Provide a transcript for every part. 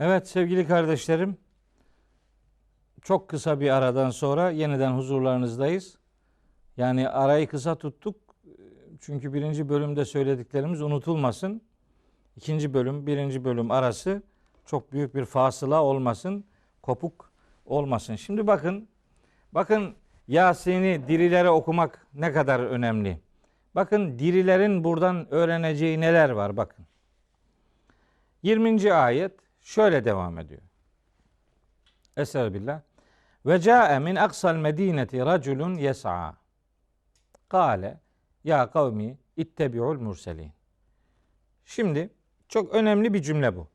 Evet sevgili kardeşlerim, çok kısa bir aradan sonra yeniden huzurlarınızdayız. Yani arayı kısa tuttuk çünkü birinci bölümde söylediklerimiz unutulmasın. İkinci bölüm, birinci bölüm arası çok büyük bir fasıla olmasın, kopuk olmasın. Şimdi bakın, bakın Yasin'i dirilere okumak ne kadar önemli. Bakın dirilerin buradan öğreneceği neler var bakın. 20. ayet şöyle devam ediyor. Estağfirullah. Ve ca'e min aksal medineti raculun yes'a. Kale ya kavmi ittebi'ul murselin. Şimdi çok önemli bir cümle bu.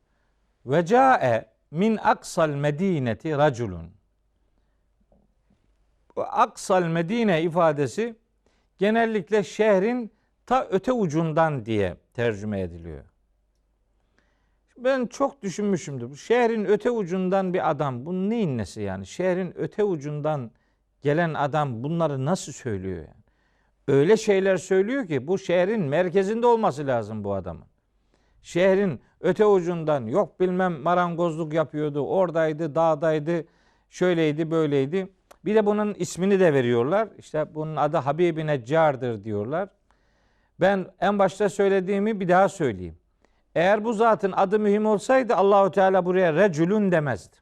Ve ca'e min aksal medineti raculun. Bu aksal medine ifadesi genellikle şehrin ta öte ucundan diye tercüme ediliyor. Ben çok düşünmüşümdür. Şehrin öte ucundan bir adam. Bu neyin nesi yani? Şehrin öte ucundan gelen adam bunları nasıl söylüyor yani? Öyle şeyler söylüyor ki bu şehrin merkezinde olması lazım bu adamın. Şehrin öte ucundan yok bilmem marangozluk yapıyordu, oradaydı, dağdaydı, şöyleydi, böyleydi. Bir de bunun ismini de veriyorlar. İşte bunun adı Habib-i Neccar'dır diyorlar. Ben en başta söylediğimi bir daha söyleyeyim. Eğer bu zatın adı mühim olsaydı Allahu Teala buraya reculun demezdi.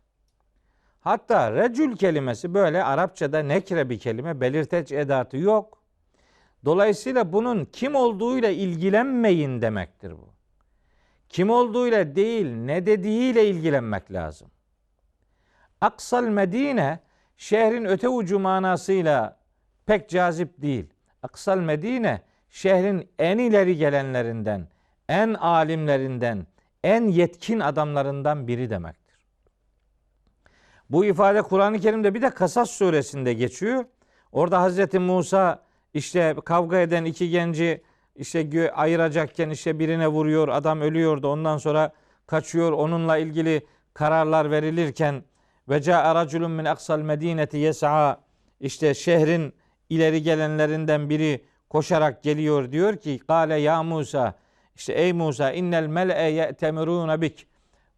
Hatta recül kelimesi böyle Arapçada nekre bir kelime, belirteç edatı yok. Dolayısıyla bunun kim olduğuyla ilgilenmeyin demektir bu. Kim olduğuyla değil, ne dediğiyle ilgilenmek lazım. Aksal Medine şehrin öte ucu manasıyla pek cazip değil. Aksal Medine şehrin en ileri gelenlerinden, en alimlerinden, en yetkin adamlarından biri demektir. Bu ifade Kur'an-ı Kerim'de bir de Kasas suresinde geçiyor. Orada Hazreti Musa işte kavga eden iki genci işte ayıracakken işte birine vuruyor, adam ölüyordu. Ondan sonra kaçıyor. Onunla ilgili kararlar verilirken ve ca'a raculun min aksal medineti yes'a işte şehrin ileri gelenlerinden biri koşarak geliyor diyor ki kale ya Musa işte ey Musa innel mel'e ye'temirune bik.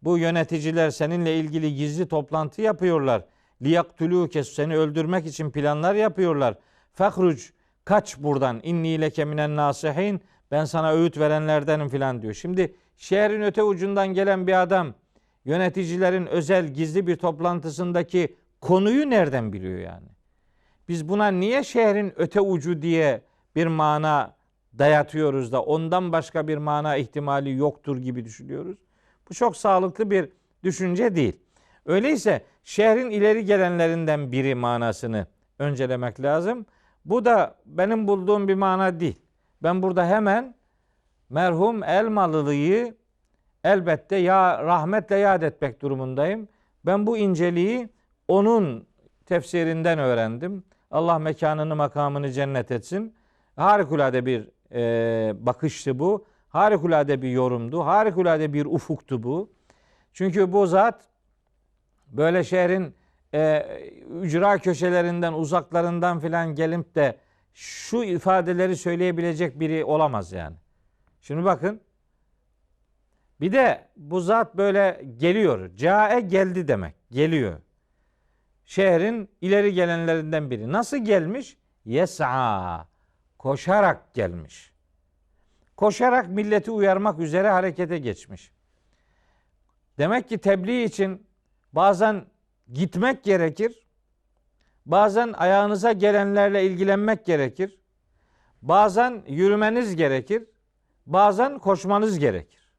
Bu yöneticiler seninle ilgili gizli toplantı yapıyorlar. Liyaktuluke seni öldürmek için planlar yapıyorlar. Fehruc kaç buradan inni leke minen nasihin ben sana öğüt verenlerdenim filan diyor. Şimdi şehrin öte ucundan gelen bir adam yöneticilerin özel gizli bir toplantısındaki konuyu nereden biliyor yani? Biz buna niye şehrin öte ucu diye bir mana dayatıyoruz da ondan başka bir mana ihtimali yoktur gibi düşünüyoruz. Bu çok sağlıklı bir düşünce değil. Öyleyse şehrin ileri gelenlerinden biri manasını öncelemek lazım. Bu da benim bulduğum bir mana değil. Ben burada hemen merhum Elmalılı'yı elbette ya rahmetle yad etmek durumundayım. Ben bu inceliği onun tefsirinden öğrendim. Allah mekanını makamını cennet etsin. Harikulade bir e, bakıştı bu. Harikulade bir yorumdu. Harikulade bir ufuktu bu. Çünkü bu zat böyle şehrin e, ücra köşelerinden, uzaklarından filan gelip de şu ifadeleri söyleyebilecek biri olamaz yani. Şimdi bakın. Bir de bu zat böyle geliyor. Cae geldi demek. Geliyor. Şehrin ileri gelenlerinden biri. Nasıl gelmiş? Yes'a. Koşarak gelmiş. Koşarak milleti uyarmak üzere harekete geçmiş. Demek ki tebliğ için bazen gitmek gerekir. Bazen ayağınıza gelenlerle ilgilenmek gerekir. Bazen yürümeniz gerekir. bazen koşmanız gerekir.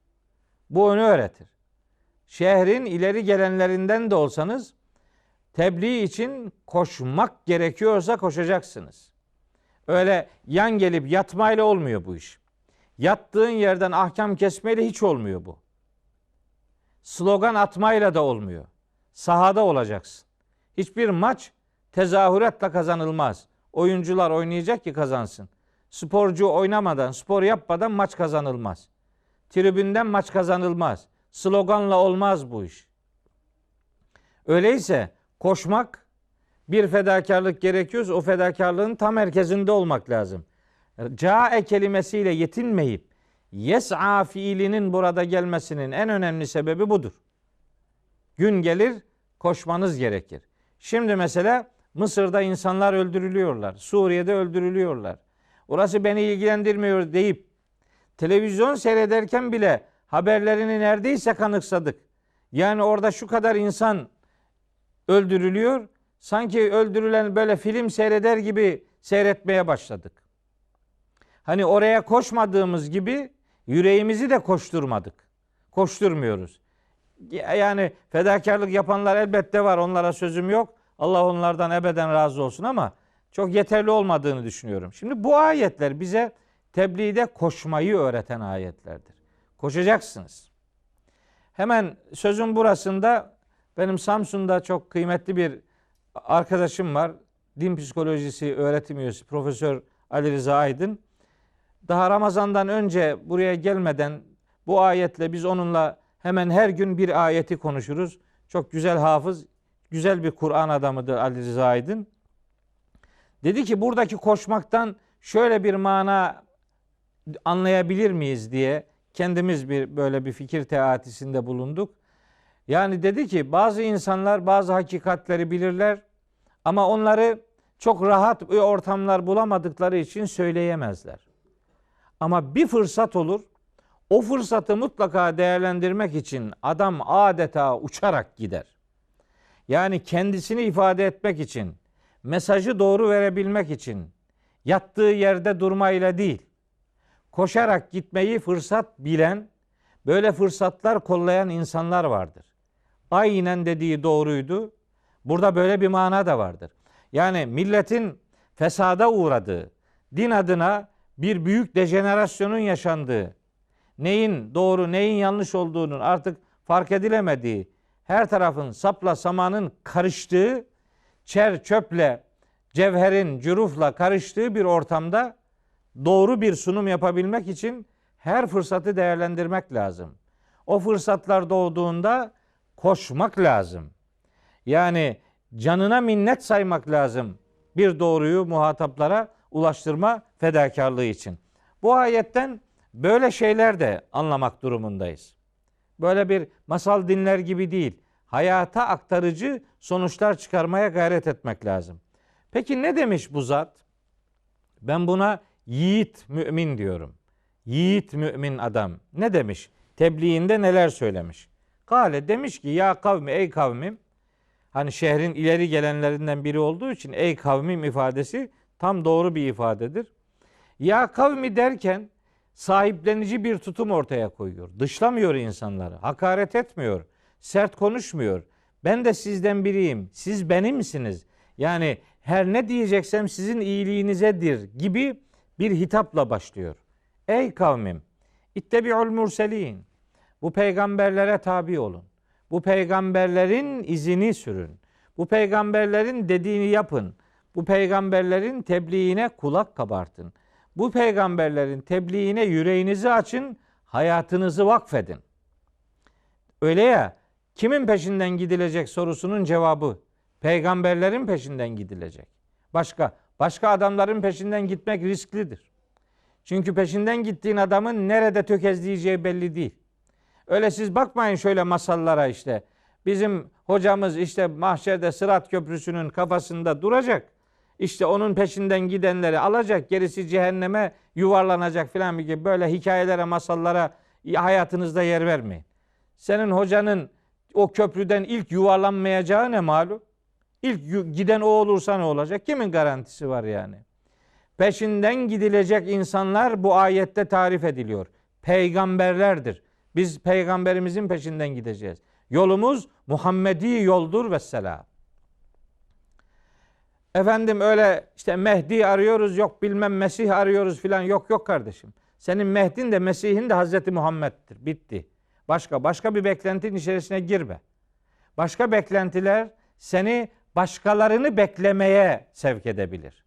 Bu onu öğretir. Şehrin ileri gelenlerinden de olsanız tebliğ için koşmak gerekiyorsa koşacaksınız. Öyle yan gelip yatmayla olmuyor bu iş. Yattığın yerden ahkam kesmeyle hiç olmuyor bu. Slogan atmayla da olmuyor. Sahada olacaksın. Hiçbir maç tezahüratla kazanılmaz. Oyuncular oynayacak ki kazansın. Sporcu oynamadan, spor yapmadan maç kazanılmaz. Tribünden maç kazanılmaz. Sloganla olmaz bu iş. Öyleyse koşmak bir fedakarlık gerekiyorsa o fedakarlığın tam merkezinde olmak lazım. Cae kelimesiyle yetinmeyip yes'a fiilinin burada gelmesinin en önemli sebebi budur. Gün gelir koşmanız gerekir. Şimdi mesela Mısır'da insanlar öldürülüyorlar. Suriye'de öldürülüyorlar. Orası beni ilgilendirmiyor deyip televizyon seyrederken bile haberlerini neredeyse kanıksadık. Yani orada şu kadar insan öldürülüyor. Sanki öldürülen böyle film seyreder gibi seyretmeye başladık. Hani oraya koşmadığımız gibi yüreğimizi de koşturmadık. Koşturmuyoruz. Yani fedakarlık yapanlar elbette var. Onlara sözüm yok. Allah onlardan ebeden razı olsun ama çok yeterli olmadığını düşünüyorum. Şimdi bu ayetler bize tebliğde koşmayı öğreten ayetlerdir. Koşacaksınız. Hemen sözün burasında benim Samsun'da çok kıymetli bir arkadaşım var. Din psikolojisi öğretim üyesi Profesör Ali Rıza Aydın. Daha Ramazan'dan önce buraya gelmeden bu ayetle biz onunla hemen her gün bir ayeti konuşuruz. Çok güzel hafız, güzel bir Kur'an adamıdır Ali Rıza Aydın. Dedi ki buradaki koşmaktan şöyle bir mana anlayabilir miyiz diye kendimiz bir böyle bir fikir teatisinde bulunduk. Yani dedi ki bazı insanlar bazı hakikatleri bilirler ama onları çok rahat ortamlar bulamadıkları için söyleyemezler. Ama bir fırsat olur. O fırsatı mutlaka değerlendirmek için adam adeta uçarak gider. Yani kendisini ifade etmek için, mesajı doğru verebilmek için yattığı yerde durmayla değil, koşarak gitmeyi fırsat bilen, böyle fırsatlar kollayan insanlar vardır. Aynen dediği doğruydu. Burada böyle bir mana da vardır. Yani milletin fesada uğradığı, din adına bir büyük dejenerasyonun yaşandığı, neyin doğru neyin yanlış olduğunun artık fark edilemediği, her tarafın sapla samanın karıştığı, çer çöple, cevherin cürufla karıştığı bir ortamda doğru bir sunum yapabilmek için her fırsatı değerlendirmek lazım. O fırsatlar doğduğunda koşmak lazım. Yani canına minnet saymak lazım bir doğruyu muhataplara ulaştırma fedakarlığı için. Bu ayetten böyle şeyler de anlamak durumundayız. Böyle bir masal dinler gibi değil. Hayata aktarıcı sonuçlar çıkarmaya gayret etmek lazım. Peki ne demiş bu zat? Ben buna yiğit mümin diyorum. Yiğit mümin adam. Ne demiş? Tebliğinde neler söylemiş? Kale demiş ki ya kavmi ey kavmim hani şehrin ileri gelenlerinden biri olduğu için ey kavmim ifadesi tam doğru bir ifadedir. Ya kavmi derken sahiplenici bir tutum ortaya koyuyor. Dışlamıyor insanları, hakaret etmiyor, sert konuşmuyor. Ben de sizden biriyim, siz benimsiniz. Yani her ne diyeceksem sizin iyiliğinizedir gibi bir hitapla başlıyor. Ey kavmim, ittebi'ul murselin. Bu peygamberlere tabi olun. Bu peygamberlerin izini sürün. Bu peygamberlerin dediğini yapın. Bu peygamberlerin tebliğine kulak kabartın. Bu peygamberlerin tebliğine yüreğinizi açın, hayatınızı vakfedin. Öyle ya, kimin peşinden gidilecek sorusunun cevabı peygamberlerin peşinden gidilecek. Başka başka adamların peşinden gitmek risklidir. Çünkü peşinden gittiğin adamın nerede tökezleyeceği belli değil. Öyle siz bakmayın şöyle masallara işte. Bizim hocamız işte mahşerde Sırat Köprüsü'nün kafasında duracak. İşte onun peşinden gidenleri alacak, gerisi cehenneme yuvarlanacak filan gibi böyle hikayelere, masallara hayatınızda yer vermeyin. Senin hocanın o köprüden ilk yuvarlanmayacağı ne malum? İlk giden o olursa ne olacak? Kimin garantisi var yani? Peşinden gidilecek insanlar bu ayette tarif ediliyor. peygamberlerdir. Biz peygamberimizin peşinden gideceğiz. Yolumuz Muhammedi yoldur ve selam. Efendim öyle işte Mehdi arıyoruz yok bilmem Mesih arıyoruz filan yok yok kardeşim. Senin Mehdi'in de Mesih'in de Hazreti Muhammed'dir. Bitti. Başka başka bir beklentinin içerisine girme. Başka beklentiler seni başkalarını beklemeye sevk edebilir.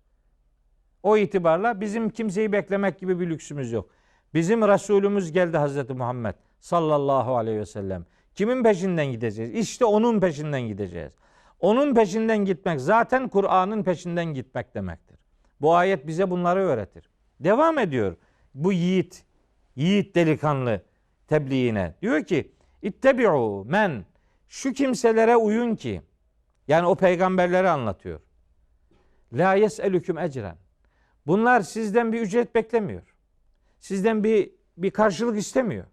O itibarla bizim kimseyi beklemek gibi bir lüksümüz yok. Bizim Resulümüz geldi Hazreti Muhammed sallallahu aleyhi ve sellem. Kimin peşinden gideceğiz? İşte onun peşinden gideceğiz. Onun peşinden gitmek zaten Kur'an'ın peşinden gitmek demektir. Bu ayet bize bunları öğretir. Devam ediyor bu yiğit, yiğit delikanlı tebliğine. Diyor ki ittebi'u men şu kimselere uyun ki yani o peygamberleri anlatıyor. La yes'elüküm ecren. Bunlar sizden bir ücret beklemiyor. Sizden bir bir karşılık istemiyor.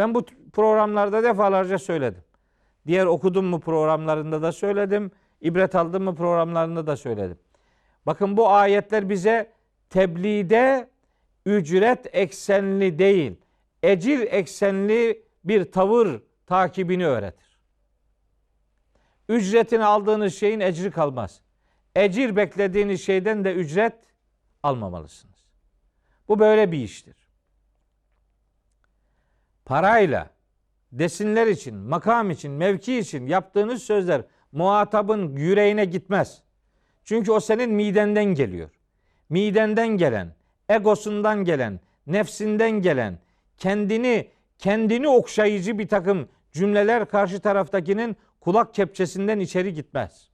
Ben bu programlarda defalarca söyledim. Diğer okudum mu programlarında da söyledim. İbret aldım mı programlarında da söyledim. Bakın bu ayetler bize tebliğde ücret eksenli değil, ecir eksenli bir tavır takibini öğretir. Ücretini aldığınız şeyin ecri kalmaz. Ecir beklediğiniz şeyden de ücret almamalısınız. Bu böyle bir iştir. Parayla desinler için, makam için, mevki için yaptığınız sözler muhatabın yüreğine gitmez. Çünkü o senin midenden geliyor. Midenden gelen, egosundan gelen, nefsinden gelen, kendini kendini okşayıcı bir takım cümleler karşı taraftakinin kulak kepçesinden içeri gitmez.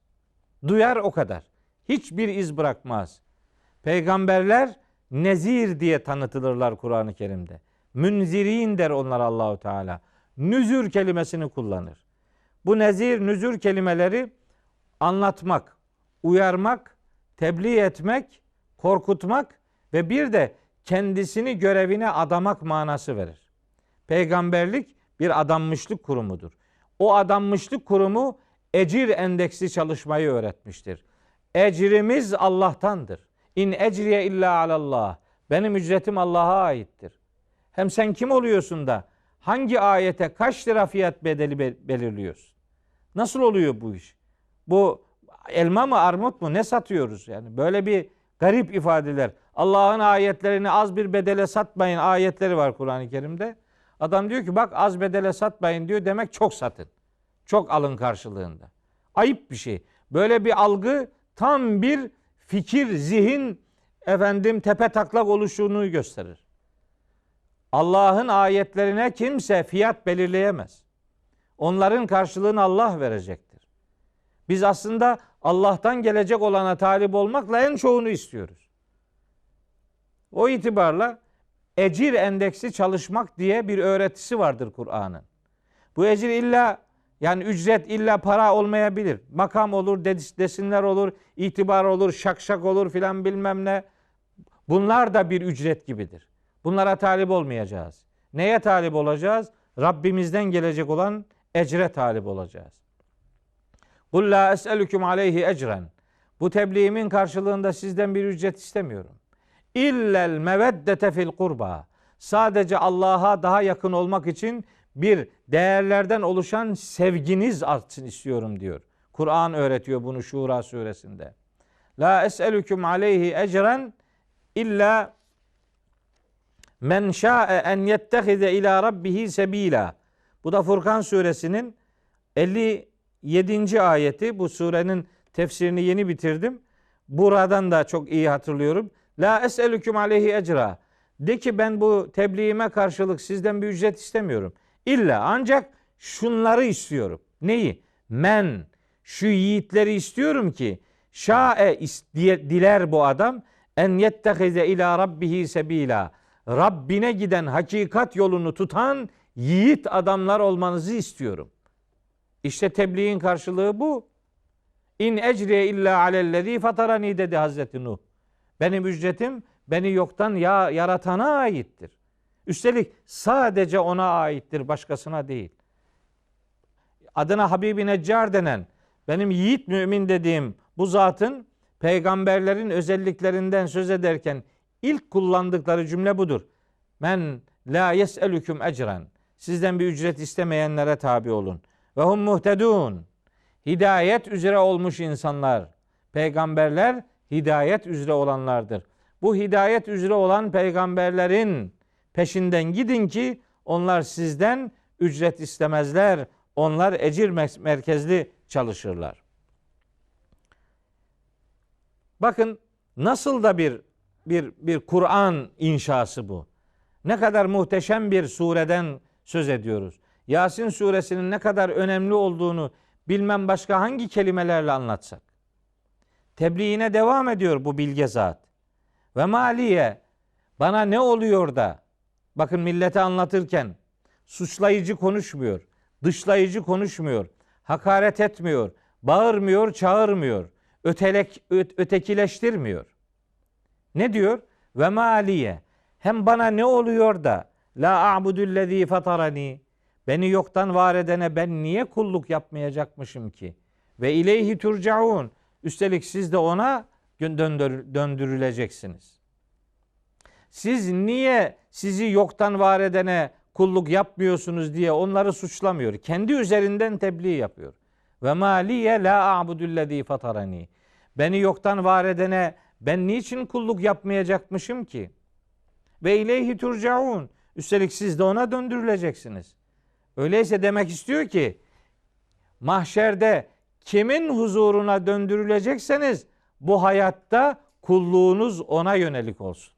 Duyar o kadar. Hiçbir iz bırakmaz. Peygamberler nezir diye tanıtılırlar Kur'an-ı Kerim'de. Münzirin der onlar Allahu Teala. Nüzür kelimesini kullanır. Bu nezir, nüzür kelimeleri anlatmak, uyarmak, tebliğ etmek, korkutmak ve bir de kendisini görevine adamak manası verir. Peygamberlik bir adanmışlık kurumudur. O adanmışlık kurumu ecir endeksli çalışmayı öğretmiştir. Ecrimiz Allah'tandır. İn ecriye illa alallah. Benim ücretim Allah'a aittir. Hem sen kim oluyorsun da hangi ayete kaç lira fiyat bedeli belirliyorsun? Nasıl oluyor bu iş? Bu elma mı armut mu ne satıyoruz yani? Böyle bir garip ifadeler. Allah'ın ayetlerini az bir bedele satmayın ayetleri var Kur'an-ı Kerim'de. Adam diyor ki bak az bedele satmayın diyor demek çok satın. Çok alın karşılığında. Ayıp bir şey. Böyle bir algı tam bir fikir, zihin efendim tepe taklak oluşunu gösterir. Allah'ın ayetlerine kimse fiyat belirleyemez. Onların karşılığını Allah verecektir. Biz aslında Allah'tan gelecek olana talip olmakla en çoğunu istiyoruz. O itibarla ecir endeksi çalışmak diye bir öğretisi vardır Kur'an'ın. Bu ecir illa yani ücret illa para olmayabilir. Makam olur, desinler olur, itibar olur, şakşak olur filan bilmem ne. Bunlar da bir ücret gibidir. Bunlara talip olmayacağız. Neye talip olacağız? Rabbimizden gelecek olan ecre talip olacağız. Kul la es'elüküm aleyhi ecren. Bu tebliğimin karşılığında sizden bir ücret istemiyorum. İllel meveddete fil kurba. Sadece Allah'a daha yakın olmak için bir değerlerden oluşan sevginiz artsın istiyorum diyor. Kur'an öğretiyor bunu Şura suresinde. La es'elüküm aleyhi ecren illa men şa'e en yettehize ila rabbihi sebila. Bu da Furkan suresinin 57. ayeti. Bu surenin tefsirini yeni bitirdim. Buradan da çok iyi hatırlıyorum. La es'elüküm aleyhi ecra. De ki ben bu tebliğime karşılık sizden bir ücret istemiyorum. İlla ancak şunları istiyorum. Neyi? Men şu yiğitleri istiyorum ki şae diler bu adam en yettehize ila rabbihi sebila. Rabbine giden hakikat yolunu tutan yiğit adamlar olmanızı istiyorum. İşte tebliğin karşılığı bu. İn ecriye illa alellezî fatarani dedi Hazreti Nuh. Benim ücretim beni yoktan ya yaratana aittir. Üstelik sadece ona aittir, başkasına değil. Adına Habibi Neccar denen benim yiğit mümin dediğim bu zatın peygamberlerin özelliklerinden söz ederken ilk kullandıkları cümle budur. Men la yes'elüküm ecren. Sizden bir ücret istemeyenlere tabi olun. Ve hum muhtedun. Hidayet üzere olmuş insanlar. Peygamberler hidayet üzere olanlardır. Bu hidayet üzere olan peygamberlerin peşinden gidin ki onlar sizden ücret istemezler. Onlar ecir merkezli çalışırlar. Bakın nasıl da bir bir bir Kur'an inşası bu. Ne kadar muhteşem bir sureden söz ediyoruz. Yasin suresinin ne kadar önemli olduğunu bilmem başka hangi kelimelerle anlatsak. Tebliğine devam ediyor bu bilge zat. Ve maliye bana ne oluyor da bakın millete anlatırken suçlayıcı konuşmuyor, dışlayıcı konuşmuyor, hakaret etmiyor, bağırmıyor, çağırmıyor, ötelek, ötekileştirmiyor. Ne diyor? Ve maliye hem bana ne oluyor da la a'budullezî fatarani beni yoktan var edene ben niye kulluk yapmayacakmışım ki? Ve ileyhi turcaun üstelik siz de ona döndürüleceksiniz. Siz niye sizi yoktan var edene kulluk yapmıyorsunuz diye onları suçlamıyor. Kendi üzerinden tebliğ yapıyor. Ve maliye la a'budullezî fatarani. Beni yoktan var edene ben niçin kulluk yapmayacakmışım ki? Ve ileyhi turcaun. Üstelik siz de ona döndürüleceksiniz. Öyleyse demek istiyor ki mahşerde kimin huzuruna döndürülecekseniz bu hayatta kulluğunuz ona yönelik olsun.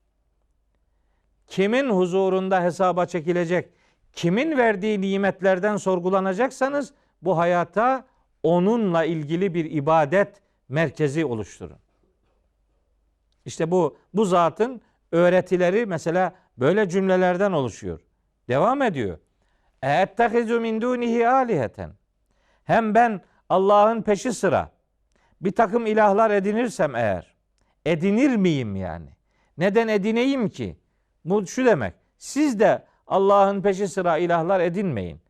Kimin huzurunda hesaba çekilecek, kimin verdiği nimetlerden sorgulanacaksanız bu hayata onunla ilgili bir ibadet merkezi oluşturun. İşte bu bu zatın öğretileri mesela böyle cümlelerden oluşuyor. Devam ediyor. Ettehizu min dunihi aliheten. Hem ben Allah'ın peşi sıra bir takım ilahlar edinirsem eğer edinir miyim yani? Neden edineyim ki? Bu şu demek. Siz de Allah'ın peşi sıra ilahlar edinmeyin.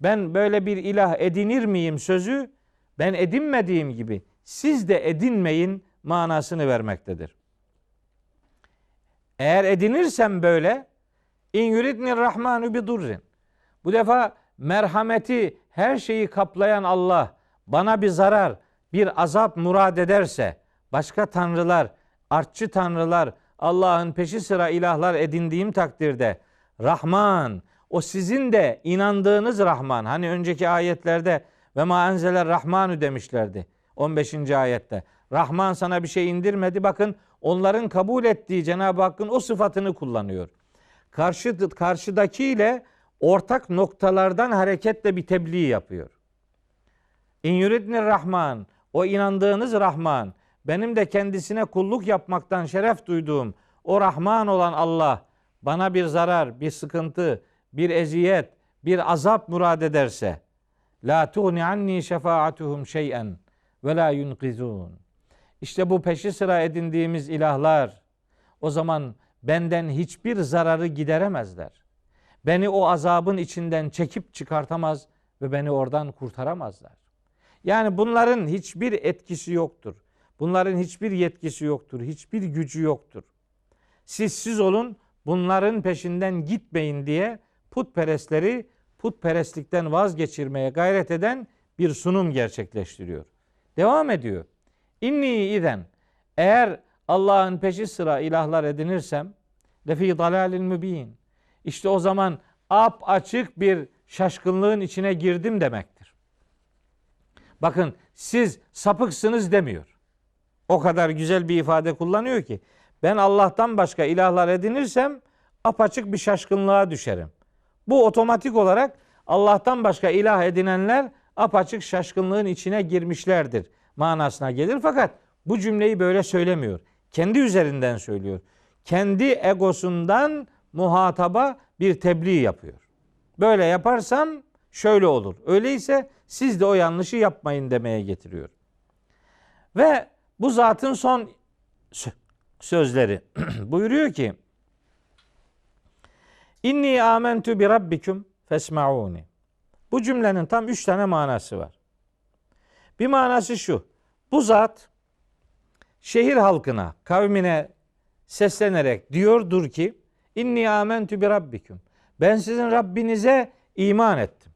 Ben böyle bir ilah edinir miyim sözü ben edinmediğim gibi siz de edinmeyin manasını vermektedir. Eğer edinirsem böyle in yuridni rahmanu bi durrin. Bu defa merhameti her şeyi kaplayan Allah bana bir zarar, bir azap murad ederse başka tanrılar, artçı tanrılar, Allah'ın peşi sıra ilahlar edindiğim takdirde Rahman, o sizin de inandığınız Rahman. Hani önceki ayetlerde ve ma enzeler Rahmanu demişlerdi. 15. ayette. Rahman sana bir şey indirmedi. Bakın onların kabul ettiği Cenab-ı Hakk'ın o sıfatını kullanıyor. Karşı, karşıdakiyle ortak noktalardan hareketle bir tebliğ yapıyor. İn yuridni Rahman, o inandığınız Rahman, benim de kendisine kulluk yapmaktan şeref duyduğum o Rahman olan Allah bana bir zarar, bir sıkıntı, bir eziyet, bir azap murad ederse la tuğni anni şefaatuhum şey'en ve la yunqizun. İşte bu peşi sıra edindiğimiz ilahlar o zaman benden hiçbir zararı gideremezler. Beni o azabın içinden çekip çıkartamaz ve beni oradan kurtaramazlar. Yani bunların hiçbir etkisi yoktur. Bunların hiçbir yetkisi yoktur. Hiçbir gücü yoktur. Siz siz olun bunların peşinden gitmeyin diye putperestleri putperestlikten vazgeçirmeye gayret eden bir sunum gerçekleştiriyor. Devam ediyor. İnni iden eğer Allah'ın peşi sıra ilahlar edinirsem lefi dalalin mübin. İşte o zaman ap açık bir şaşkınlığın içine girdim demektir. Bakın siz sapıksınız demiyor. O kadar güzel bir ifade kullanıyor ki ben Allah'tan başka ilahlar edinirsem apaçık bir şaşkınlığa düşerim. Bu otomatik olarak Allah'tan başka ilah edinenler apaçık şaşkınlığın içine girmişlerdir manasına gelir. Fakat bu cümleyi böyle söylemiyor. Kendi üzerinden söylüyor. Kendi egosundan muhataba bir tebliğ yapıyor. Böyle yaparsam şöyle olur. Öyleyse siz de o yanlışı yapmayın demeye getiriyor. Ve bu zatın son sözleri buyuruyor ki İnni amentu bi rabbikum fesmauni. Bu cümlenin tam üç tane manası var. Bir manası şu. Bu zat şehir halkına, kavmine seslenerek diyordur ki İnni amentu bi rabbikum. Ben sizin Rabbinize iman ettim.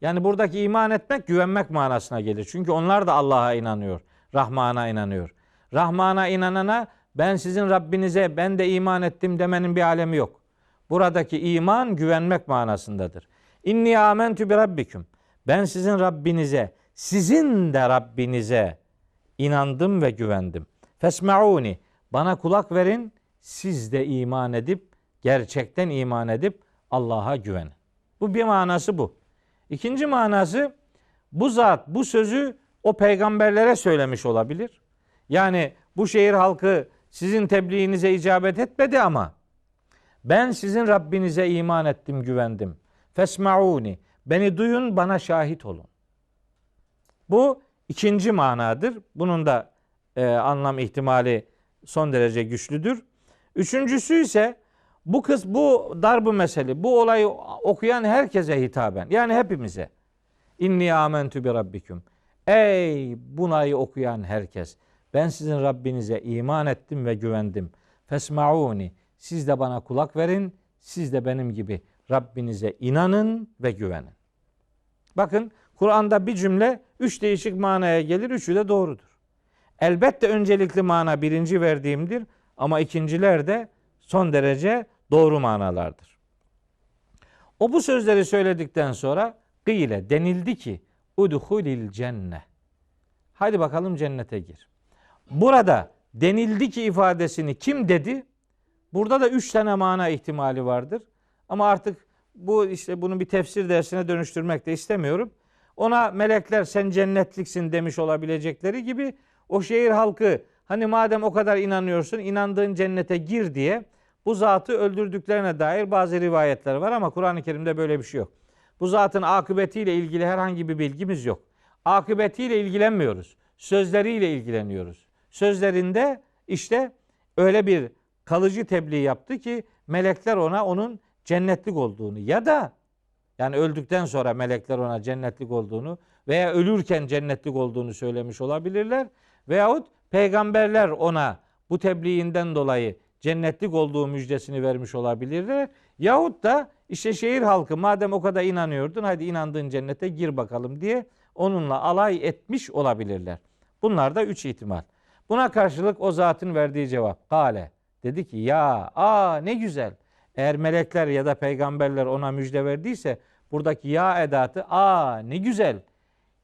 Yani buradaki iman etmek güvenmek manasına gelir. Çünkü onlar da Allah'a inanıyor. Rahman'a inanıyor. Rahman'a inanana ben sizin Rabbinize ben de iman ettim demenin bir alemi yok. Buradaki iman güvenmek manasındadır. İnni amentu bi rabbikum. Ben sizin Rabbinize, sizin de Rabbinize inandım ve güvendim. Fesmeuni. Bana kulak verin. Siz de iman edip gerçekten iman edip Allah'a güvenin. Bu bir manası bu. İkinci manası bu zat bu sözü o peygamberlere söylemiş olabilir. Yani bu şehir halkı sizin tebliğinize icabet etmedi ama ben sizin Rabbinize iman ettim, güvendim. Fesmauni. Beni duyun, bana şahit olun. Bu ikinci manadır. Bunun da e, anlam ihtimali son derece güçlüdür. Üçüncüsü ise bu kız bu darbu mesele, bu olayı okuyan herkese hitaben. Yani hepimize. İnni amentu bi rabbikum. Ey bunayı okuyan herkes. Ben sizin Rabbinize iman ettim ve güvendim. Fesmauni. Siz de bana kulak verin. Siz de benim gibi Rabbinize inanın ve güvenin. Bakın Kur'an'da bir cümle üç değişik manaya gelir. Üçü de doğrudur. Elbette öncelikli mana birinci verdiğimdir. Ama ikinciler de son derece doğru manalardır. O bu sözleri söyledikten sonra gıyle denildi ki udhulil cenne. Hadi bakalım cennete gir. Burada denildi ki ifadesini kim dedi? Burada da üç tane mana ihtimali vardır. Ama artık bu işte bunu bir tefsir dersine dönüştürmek de istemiyorum. Ona melekler sen cennetliksin demiş olabilecekleri gibi o şehir halkı hani madem o kadar inanıyorsun inandığın cennete gir diye bu zatı öldürdüklerine dair bazı rivayetler var ama Kur'an-ı Kerim'de böyle bir şey yok. Bu zatın akıbetiyle ilgili herhangi bir bilgimiz yok. Akıbetiyle ilgilenmiyoruz. Sözleriyle ilgileniyoruz. Sözlerinde işte öyle bir kalıcı tebliğ yaptı ki melekler ona onun cennetlik olduğunu ya da yani öldükten sonra melekler ona cennetlik olduğunu veya ölürken cennetlik olduğunu söylemiş olabilirler. Veyahut peygamberler ona bu tebliğinden dolayı cennetlik olduğu müjdesini vermiş olabilirler. Yahut da işte şehir halkı madem o kadar inanıyordun hadi inandığın cennete gir bakalım diye onunla alay etmiş olabilirler. Bunlar da üç ihtimal. Buna karşılık o zatın verdiği cevap. Kale dedi ki ya aa ne güzel. Eğer melekler ya da peygamberler ona müjde verdiyse buradaki ya edatı aa ne güzel.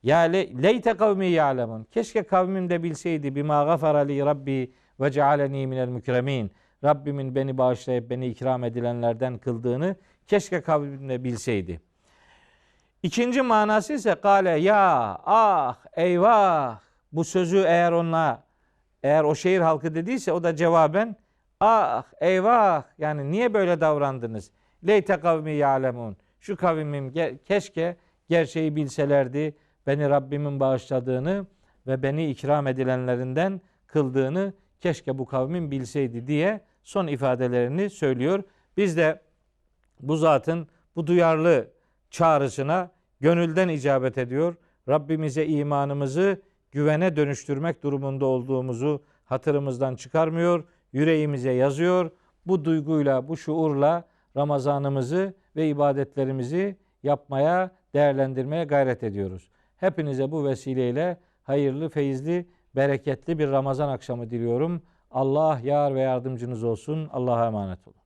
Ya le, leyte kavmi ya'lemun. Keşke kavmim de bilseydi bima gafara li rabbi ve cealeni minel mükremin. Rabbimin beni bağışlayıp beni ikram edilenlerden kıldığını keşke kavmim de bilseydi. İkinci manası ise kale ya ah eyvah bu sözü eğer onunla eğer o şehir halkı dediyse o da cevaben ah eyvah yani niye böyle davrandınız? Leyte kavmi ya'lemun. Şu kavmim ge- keşke gerçeği bilselerdi. Beni Rabbimin bağışladığını ve beni ikram edilenlerinden kıldığını keşke bu kavmin bilseydi diye son ifadelerini söylüyor. Biz de bu zatın bu duyarlı çağrısına gönülden icabet ediyor. Rabbimize imanımızı güvene dönüştürmek durumunda olduğumuzu hatırımızdan çıkarmıyor, yüreğimize yazıyor. Bu duyguyla, bu şuurla Ramazanımızı ve ibadetlerimizi yapmaya, değerlendirmeye gayret ediyoruz. Hepinize bu vesileyle hayırlı, feyizli, bereketli bir Ramazan akşamı diliyorum. Allah yar ve yardımcınız olsun. Allah'a emanet olun.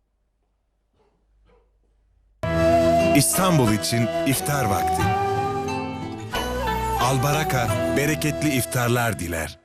İstanbul için iftar vakti. Albaraka bereketli iftarlar diler.